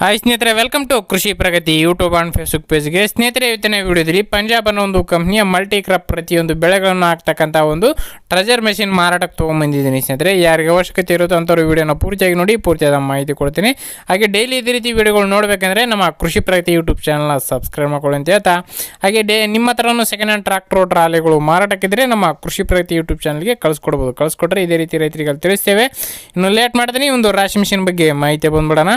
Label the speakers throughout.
Speaker 1: Hi ಸ್ನೇಹಿತರೆ welcome to Krishi Pragati YouTube and Facebook ಪೇಜ್ಗೆ ಸ್ನೇಹಿತರೆ, ಇವತ್ತಿನ ವಿಡಿಯೋದಲ್ಲಿ ಪಂಜಾಬ್ ಒಂದು ಕಂಪ್ನಿಯ ಮಲ್ಟಿ ಕ್ರಾಪ್ ಪ್ರತಿಯೊಂದು ಬೆಳೆಗಳನ್ನು ಹಾಕ್ತಕ್ಕಂಥ ಒಂದು ಟ್ರೆಜರ್ ಮೆಷಿನ್ ಮಾರಾಟಕ್ಕೆ ತೊಗೊಂಬಂದಿದ್ದೀನಿ ಸ್ನೇಹಿತರೆ. ಯಾರಿಗೆ ಅವಶ್ಯಕತೆ ಇರುತ್ತೋ ಅಂಥವ್ರು ವಿಡಿಯೋನ ಪೂರ್ತಿಯಾಗಿ ನೋಡಿ, ಪೂರ್ತಿಯಾದ ಮಾಹಿತಿ ಕೊಡ್ತೀನಿ. ಹಾಗೆ ಡೈಲಿ ಇದೇ ರೀತಿ ವೀಡಿಯೋಗಳು ನೋಡಬೇಕಂದ್ರೆ ನಮ್ಮ ಕೃಷಿ ಪ್ರಗತಿ ಯೂಟ್ಯೂಬ್ ಚಾನಲ್ನ ಸಬ್ಸ್ಕ್ರೈಬ್ ಮಾಡ್ಕೊಳ್ಳಿ ಅಂತ ಹೇಳ್ತಾ. ಹಾಗೆ ಡೇ, ನಿಮ್ಮ ಹತ್ರನೂ ಸೆಕೆಂಡ್ ಹ್ಯಾಂಡ್ ಟ್ರಾಕ್ಟರ್ ಟ್ರಾಲಿಗಳು ಮಾರಾಟಕ್ಕಿದ್ರೆ ನಮ್ಮ ಕೃಷಿ ಪ್ರಗತಿ ಯೂಟ್ಯೂಬ್ ಚಾನಲ್ಗೆ ಕಳಿಸ್ಕೊಡ್ಬೋದು. ಕಳಿಸ್ಕೊಟ್ರೆ ಇದೇ ರೀತಿ ರೈತರಿಗೆ ತಿಳಿಸ್ತೇವೆ. ಇನ್ನು ಲೇಟ್ ಮಾಡ್ತೀನಿ, ಒಂದು ರಾಶಿ ಮಿಷಿನ್ ಬಗ್ಗೆ ಮಾಹಿತಿ ಬಂದ್ಬಿಡೋಣ.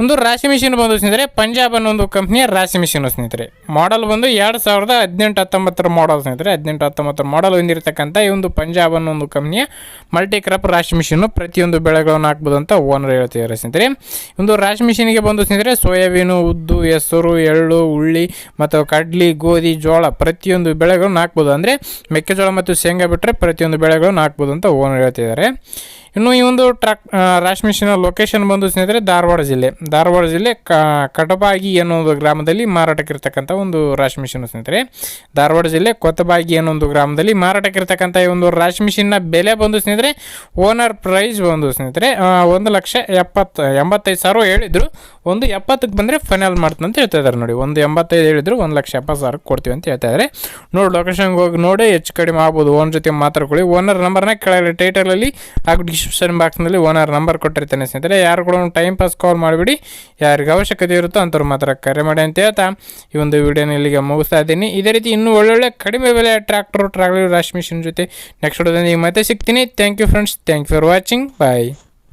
Speaker 1: ಒಂದು ರಾಶಿ ಮಿಷಿನ್ ಬಂದು ಸ್ನೇಹಿತರೆ, ಪಂಜಾಬ್ ಅನ್ನೋ ಒಂದು ಕಂಪ್ನಿಯ ರಾಶಿ ಮಿಷಿನ್ ಸ್ನೇಹಿತರೆ. ಮಾಡಲ್ ಬಂದು ಎರಡು ಸಾವಿರದ ಹದಿನೆಂಟು ಹತ್ತೊಂಬತ್ತರ ಮಾಡಲ್ ಸ್ನೇಹಿತರೆ. ಹದಿನೆಂಟು ಹತ್ತೊಂಬತ್ತರ ಮಾಡಲ್ ಹೊಂದಿರತಕ್ಕಂಥ ಈ ಒಂದು ಪಂಜಾಬ್ ಅನ್ನೋ ಒಂದು ಕಂಪ್ನಿಯ ಮಲ್ಟಿ ಕ್ರಾಪ್ ರಾಶಿ ಮಿಷಿನ್ ಪ್ರತಿಯೊಂದು ಬೆಳೆಗಳನ್ನು ಹಾಕ್ಬೋದು ಅಂತ ಓನರ್ ಹೇಳ್ತಿದ್ದಾರೆ ಸ್ನೇಹಿತರೆ. ಒಂದು ರಾಶಿ ಮಿಷಿನ್ಗೆ ಬಂದು ಸ್ನೇಹಿತರೆ, ಸೋಯಾಬೀನು, ಉದ್ದು, ಹೆಸರು, ಎಳ್ಳು ಉಳ್ಳಿ ಮತ್ತು ಕಡ್ಲಿ, ಗೋಧಿ, ಜೋಳ ಪ್ರತಿಯೊಂದು ಬೆಳೆಗಳನ್ನು ಹಾಕ್ಬೋದು. ಅಂದರೆ ಮೆಕ್ಕೆಜೋಳ ಮತ್ತು ಶೇಂಗಾ ಬಿಟ್ಟರೆ ಪ್ರತಿಯೊಂದು ಬೆಳೆಗಳನ್ನು ಹಾಕ್ಬೋದು ಅಂತ ಓನರ್ ಹೇಳ್ತಿದ್ದಾರೆ. ಇನ್ನು ಈ ಒಂದು ಟ್ರಾಕ್ ರಾಶ್ ಮಿಷಿನ ಲೊಕೇಶನ್ ಬಂದು ಸ್ನೇಹಿತರೆ ಧಾರವಾಡ ಜಿಲ್ಲೆ. ಧಾರವಾಡ ಜಿಲ್ಲೆ ಕಟಬಾಗಿ ಅನ್ನೋ ಗ್ರಾಮದಲ್ಲಿ ಮಾರಾಟಕ್ಕಿರ್ತಕ್ಕಂಥ ಒಂದು ರಾಶ್ ಮಿಷಿನ್ ಸ್ನೇಹಿತರೆ. ಧಾರವಾಡ ಜಿಲ್ಲೆ ಕೊತ್ತಬಾಗಿ ಅನ್ನೋ ಒಂದು ಗ್ರಾಮದಲ್ಲಿ ಮಾರಾಟಕ್ಕಿರ್ತಕ್ಕಂಥ ಈ ಒಂದು ರಾಶ್ ಮಿಷಿನ್ನ ಬೆಲೆ ಬಂದು ಸ್ನೇಹಿತರೆ, ಓನರ್ ಪ್ರೈಸ್ ಬಂದು ಸ್ನೇಹಿತರೆ ಒಂದು ಲಕ್ಷ ಎಪ್ಪತ್ತು ಎಂಬತ್ತೈದು ಸಾವಿರ ಹೇಳಿದ್ರು. ಒಂದು ಎಪ್ಪತ್ತಕ್ಕೆ ಬಂದರೆ ಫೈನಲ್ ಮಾಡ್ತೀನಿ ಅಂತ ಹೇಳ್ತಾ ಇದ್ದಾರೆ ನೋಡಿ. ಒಂದು ಎಂಬತ್ತೈದು ಹೇಳಿದ್ರು, ಒಂದು ಲಕ್ಷ ಎಪ್ಪತ್ತು ಸಾವಿರ ಕೊಡ್ತೀವಿ ಅಂತ ಹೇಳ್ತಾ ಇದ್ದಾರೆ ನೋಡಿ ಲೊಕೇಶನ್ಗೆ ಹೋಗಿ ನೋಡಿ, ಹೆಚ್ಚು ಕಡಿಮೆ ಆಗ್ಬೋದು. ಓನ್ ಜೊತೆ ಮಾತಾಡ್ಕೊಳ್ಳಿ. ಓನರ್ ನಂಬರ್ನ ಕೆಳಗಡೆ ಟೈಟಲಲ್ಲಿ ಹಾಗೂ ಡಿಸ್ಕ್ರಿಪ್ಷನ್ ಬಾಕ್ಸ್ನಲ್ಲಿ ಓನರ್ ನಂಬರ್ ಕೊಟ್ಟಿರ್ತಾನೆ ಸ್ನೇಹಿತರೆ. ಯಾರು ಕೂಡ ಟೈಮ್ ಪಾಸ್ ಕಾಲ್ ಮಾಡಿಬಿಡಿ. ಯಾರಿಗೆ ಅವಶ್ಯಕತೆ ಇರುತ್ತೋ ಅಂಥವ್ರು ಮಾತ್ರ ಕರೆ ಮಾಡಿ ಅಂತ ಹೇಳ್ತಾ ಈ ಒಂದು ವಿಡಿಯೋನ ಇಲ್ಲಿಗೆ ಮುಗಿಸ್ತಾ ಇದ್ದೀನಿ. ಇದೇ ರೀತಿ ಇನ್ನೂ ಒಳ್ಳೊಳ್ಳೆ ಕಡಿಮೆ ಬೆಲೆ ಟ್ರ್ಯಾಕ್ಟರ್ ಟ್ರಾಕ್ಟರ್ ರಾಶ್ ಮಿಷನ್ ಜೊತೆ ನೆಕ್ಸ್ಟ್ ವಿಡಿಯೋದಲ್ಲಿ ಮತ್ತೆ ಸಿಗ್ತೀನಿ. Thank you friends thank you for watching bye